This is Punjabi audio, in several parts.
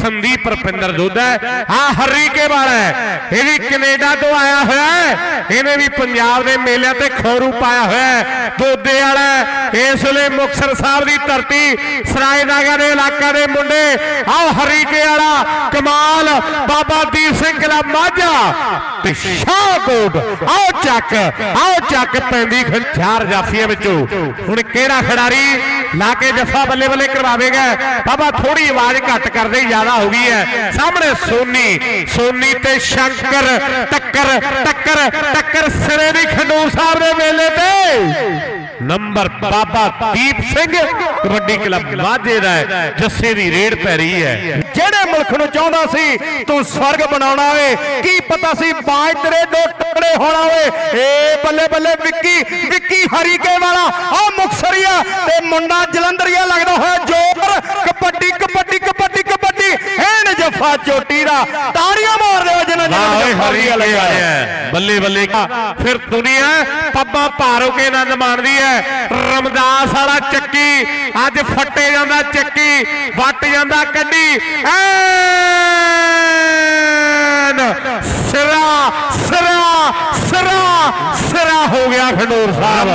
ਸੰਦੀਪ ਰਪਿੰਦਰ ਦੁੱਧਾ ਆ ਹਰੀਕੇ ਵਾਲਾ ਇਹ ਵੀ ਕੈਨੇਡਾ ਤੋਂ ਆਇਆ ਹੋਇਆ ਇਹਨੇ ਵੀ ਪੰਜਾਬ ਦੇ ਮੇਲਿਆਂ ਤੇ ਖੌਰੂ ਪਾਇਆ ਹੋਇਆ ਦੋਦੇ ਵਾਲਾ ਇਸ ਵੇਲੇ ਮੁਕਤਸਰ ਸਾਹਿਬ ਦੀ ਧਰਤੀ ਸਰਾਇਨਾਗਾ ਦੇ ਇਲਾਕਾ ਦੇ ਮੁੰਡੇ। ਆਓ ਹਰੀਕੇ ਵਾਲਾ ਕਮਾਲ ਬਾਬਾ ਦੀਪ ਸਿੰਘ ਕਲਾ ਮਾਝਾ ਤੇ ਸ਼ਾਹਕੋਟ ਆਓ ਚੱਕ ਆਓ ਚੱਕ ਪੈਂਦੀ ਖੰਚਾਰ ਜਾਫੀਆਂ ਵਿੱਚੋਂ। ਹੁਣ ਕਿਹੜਾ ਖਿਡਾਰੀ? ਲਾ ਕੇ ਜੱਫਾ ਬੱਲੇ ਬੱਲੇ ਕਰਵਾਵੇਗਾ। ਬਾਬਾ ਥੋੜੀ ਆਵਾਜ਼ ਘੱਟ ਕਰਦੇ, ਜ਼ਿਆਦਾ ਹੋ ਗਈ ਹੈ। ਸਾਹਮਣੇ ਸੋਨੀ ਸੋਨੀ ਤੇ ਸ਼ੰਕਰ, ਟੱਕਰ ਟੱਕਰ ਟੱਕਰ ਸਿਰੇ ਦੀ ਖੰਡੂਰ ਸਾਹਿਬ ਦੇ ਮੇਲੇ ਤੇ। ਨੰਬਰ ਬਾਬਾ ਦੀਪ ਸਿੰਘ, ਕਬੱਡੀ ਕਲੱਬ ਮਾਝੇ ਦਾ ਜੱਸੇ ਦੀ ਰੇਡ ਪੈ ਰਹੀ ਹੈ। ਜਿਹੜੇ ਮੁਲਕ ਨੂੰ ਚਾਹੁੰਦਾ ਸੀ, ਤੂੰ ਸਵਰਗ ਬਣਾਉਣਾ ਓਏ ਕੀ ਪਤਾ ਸੀ ਬਾਜ ਤੇਰੇ ਦੋ ਟੁਕੜੇ ਹੋਣਾ ਓਏ ਏ ਬੱਲੇ ਬੱਲੇ ਵਿੱਕੀ ਵਿੱਕੀ ਹਰੀਕੇ ਵਾਲਾ ਆ ਤੇ ਮੁੰਡਾ ਜਲੰਧਰੀਆ ਲੱਗਦਾ ਹੋਇਆ ਜੋਰ ਕਬੱਡੀ ਕਬੱਡੀ ਕਬੱਡੀ ਕਬੱਡੀ। ਐਨ ਜਫਾ ਚੋਟੀ ਦਾ। ਤਾੜੀਆਂ ਮਾਰ ਦਿਓ ਜਿਨ੍ਹਾਂ ਜਿਨ੍ਹਾਂ ਹਰੀ ਵਾਲੇ ਆਇਆ ਬੱਲੇ ਬੱਲੇ ਫਿਰ ਦੁਨੀਆ ਪੱਬਾਂ ਭਾਰੋ ਕੇ ਆਨੰਦ ਮਾਣਦੀ ਹੈ? ਰਮਦਾਸ ਵਾਲਾ ਚੱਕੀ। ਅੱਜ ਫੱਟੇ ਜਾਂਦਾ ਚੱਕੀ ਵੱਟ ਜਾਂਦਾ ਕੱਢੀ। ਐਨ ਸਿਰਾ ਸਿਰਾ ਸਿਰਾ। ਸਿਰਾ ਹੋ ਗਿਆ ਖੰਡੂਰ ਸਾਹਿਬ।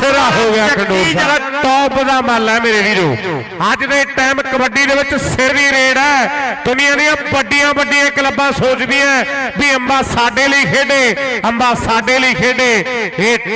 ਸਿਰਾ ਹੋ ਗਿਆ ਖੰਡੂਰ ਸਾਹਿਬ। ਟੌਪ ਦਾ ਮੱਲ ਹੈ ਮੇਰੇ ਵੀਰੋ। ਅੱਜ ਦੇ ਟਾਈਮ ਕਬੱਡੀ ਦੇ ਵਿੱਚ ਸਿਰ ਦੀ ਰੇਡ ਹੈ। ਦੁਨੀਆ ਦੀਆਂ ਵੱਡੀਆਂ ਵੱਡੀਆਂ ਕਲੱਬਾਂ ਸੋਚਦੀਆਂ ਵੀ ਅੰਬਾ ਸਾਡੇ ਲਈ ਖੇਡੇ ਅੰਬਾ ਸਾਡੇ ਲਈ ਖੇਡੇ। ਇਹ